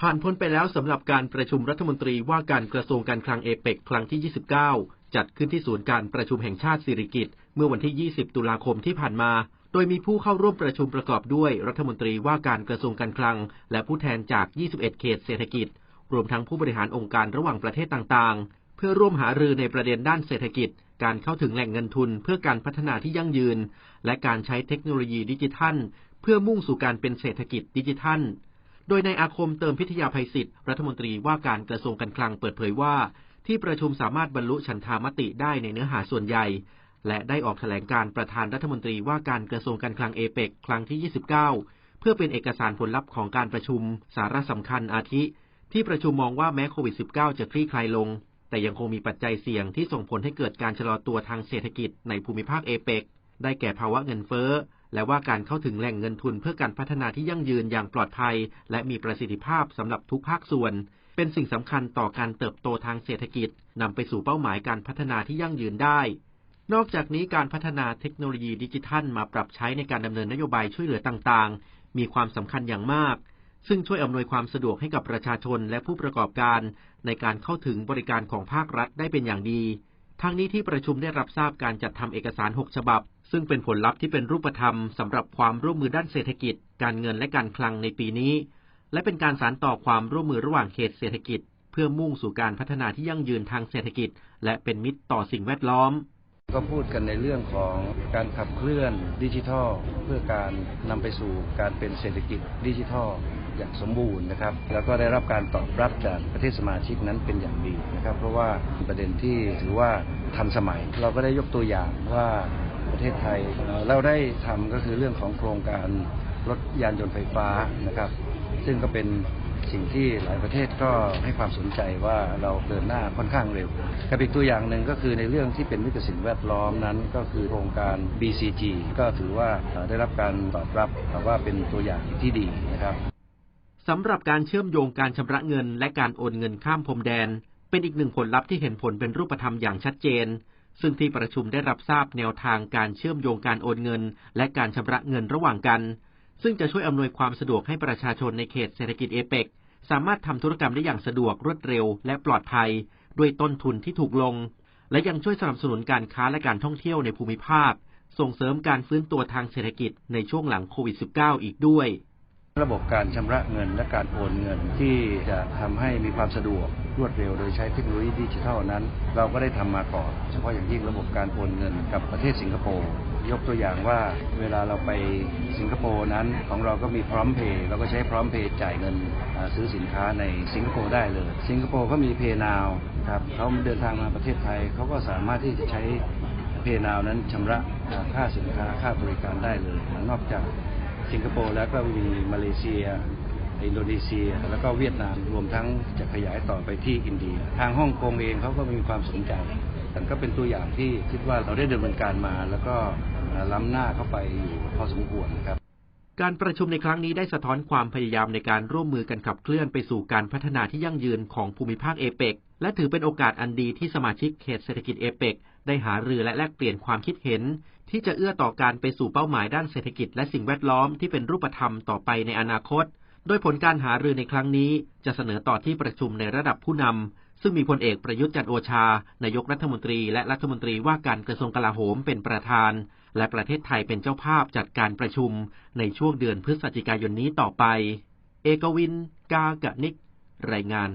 ผ่านพ้นไปแล้วสำหรับการประชุมรัฐมนตรีว่าการกระทรวงการคลังเอเปกครั้งที่ 29 จัดขึ้นที่ศูนย์การประชุมแห่งชาติสิริกิติ์เมื่อวันที่ 20 ตุลาคมที่ผ่านมา โดยมีผู้เข้าร่วมประชุมประกอบด้วยรัฐมนตรีว่าการกระทรวงการคลัง และผู้แทนจาก 21 เขตเศรษฐกิจ รวมทั้งผู้บริหารองค์การระหว่างประเทศต่างๆ เพื่อร่วมหารือในประเด็นด้านเศรษฐกิจ การเข้าถึงแหล่งเงินทุนเพื่อการพัฒนาที่ยั่งยืน และการใช้เทคโนโลยีดิจิทัล เพื่อมุ่งสู่การเป็นเศรษฐกิจดิจิทัล โดยในอาคมเติมพิทยาภัยศิษย์รัฐมนตรีว่าการกระทรวงการคลังเปิดเผยว่า ที่ประชุมสามารถบรรลุฉันทามติได้ในเนื้อหาส่วนใหญ่ และได้ออกแถลงการประธานรัฐมนตรีว่าการกระทรวงการคลังเอเปกครั้งที่ 29 เพื่อเป็นเอกสารผลลัพธ์ของการประชุมสาระสำคัญอาทิ ที่ประชุมมองว่าแม้โควิด -19 จะคลี่คลายลง แต่ยังคงมีปัจจัยเสี่ยงที่ส่งผลให้เกิดการชะลอตัวทางเศรษฐกิจในภูมิภาคเอเปกได้แก่ภาวะเงินเฟ้อ และว่าการเข้าถึงแหล่งเงินทุนเพื่อการพัฒนาที่ยั่งยืนอย่างปลอดภัย และมีประสิทธิภาพสำหรับทุกภาคส่วน เป็นสิ่งสำคัญต่อการเติบโตทางเศรษฐกิจนำไปสู่เป้าหมายการพัฒนาที่ยั่งยืนได้ นอกจากนี้การพัฒนาเทคโนโลยีดิจิทัล มาปรับใช้ในการดำเนินนโยบายช่วยเหลือต่างๆ มีความสำคัญอย่างมากซึ่งช่วยอำนวยความสะดวกให้กับประชาชนและผู้ประกอบการ ในการเข้าถึงบริการของภาครัฐได้เป็นอย่างดี ทั้งนี้ที่ประชุมได้รับทราบการจัดทำเอกสาร 6 ฉบับ ซึ่งเป็นผลลัพธ์ที่เป็นรูปธรรมสำหรับความร่วมมือด้านเศรษฐกิจ การเงินและการคลังในปีนี้ และเป็นการสานต่อความร่วมมือระหว่างเขตเศรษฐกิจ เพื่อมุ่งสู่การพัฒนาที่ยั่งยืนทางเศรษฐกิจ และเป็นมิตรต่อสิ่งแวดล้อมก็พูดกันในเรื่องของการขับเคลื่อนดิจิทัล เพื่อการนำไปสู่การเป็นเศรษฐกิจดิจิทัล อย่างสมบูรณ์นะครับ แล้วก็ได้รับการตอบรับจากประเทศสมาชิกนั้นเป็นอย่างดีนะครับ เพราะว่าประเด็นที่ถือว่าทันสมัย เราก็ได้ยกตัวอย่างว่าประเทศไทยเราได้ทำก็คือเรื่องของโครงการรถยานยนต์ไฟฟ้านะครับ ซึ่งก็เป็นสิ่งที่หลายประเทศก็ให้ความสนใจว่าเราเดินหน้าค่อนข้างเร็วกับอีกตัวอย่างหนึ่งก็คือในเรื่องที่เป็นวิกฤตแวดล้อมนั้น ก็คือโครงการ BCG ก็ถือว่าได้รับการตอบรับว่าเป็นตัวอย่างที่ดีนะครับ สำหรับการเชื่อมโยงการชำระเงินและการโอนเงินข้ามพรมแดน เป็นอีกหนึ่งผลลัพธ์ที่เห็นผลเป็นรูปธรรมอย่างชัดเจน ซึ่งที่ประชุมได้รับทราบแนวทางการเชื่อมโยงการโอนเงิน และการชำระเงินระหว่างกัน ซึ่งจะช่วยอำนวยความสะดวกให้ประชาชนในเขตเศรษฐกิจเอเปกสามารถทำธุรกรรมได้อย่างสะดวกรวดเร็ว และปลอดภัย ด้วยต้นทุนที่ถูกลง และยังช่วยสนับสนุนการค้าและการท่องเที่ยวในภูมิภาค ส่งเสริมการฟื้นตัวทางเศรษฐกิจในช่วงหลังโควิด -19 อีกด้วย ระบบการชำระเงินและการโอนเงินที่จะทำให้มีความสะดวกรวดเร็วโดยใช้เทคโนโลยีดิจิทัลนั้น เราก็ได้ทำมาก่อนเฉพาะอย่างยิ่งระบบการโอนเงินกับประเทศสิงคโปร์ยกตัวอย่างว่าเวลาเราไปสิงคโปร์นั้นของเราก็มีพร้อมเพย์เราก็ใช้พร้อมเพย์จ่ายเงินซื้อสินค้าในสิงคโปร์ได้เลย สิงคโปร์ก็มีเพย์นาวครับเขาเดินทางมาประเทศไทยเขาก็สามารถที่จะใช้เพย์นาวนั้นชำระค่าสินค้าค่าบริการได้เลย นอกจาก สิงคโปร์แล้วก็มีมาเลเซีย อินโดนีเซีย แล้วก็เวียดนามรวมทั้งจะขยายต่อไปที่อินเดีย ทางฮ่องกงเองเขาก็มีความสนใจแต่ก็เป็นตัวอย่างที่คิดว่าเราได้ดำเนินการมา แล้วก็ล้ำหน้าเข้าไปอยู่พอสมควรครับการประชุมในครั้งนี้ได้สะท้อนความพยายามในการร่วมมือกันขับเคลื่อนไปสู่การพัฒนาที่ยั่งยืนของภูมิภาคเอเปกและถือเป็นโอกาสอันดีที่สมาชิกเขตเศรษฐกิจเอเปกได้หารือและแลกเปลี่ยนความคิดเห็น ที่จะเอื้อต่อการไปสู่เป้าหมายด้านเศรษฐกิจและสิ่งแวดล้อมที่เป็นรูปธรรมต่อไปในอนาคต โดยผลการหารือในครั้งนี้จะเสนอต่อที่ประชุมในระดับผู้นำซึ่งมีพลเอกประยุทธ์จันโอชา นายกรัฐมนตรีและรัฐมนตรีว่าการกระทรวงกลาโหมเป็นประธาน และประเทศไทยเป็นเจ้าภาพจัดการประชุมในช่วงเดือนพฤศจิกายนนี้ต่อไป เอกวิน กากะนิก รายงาน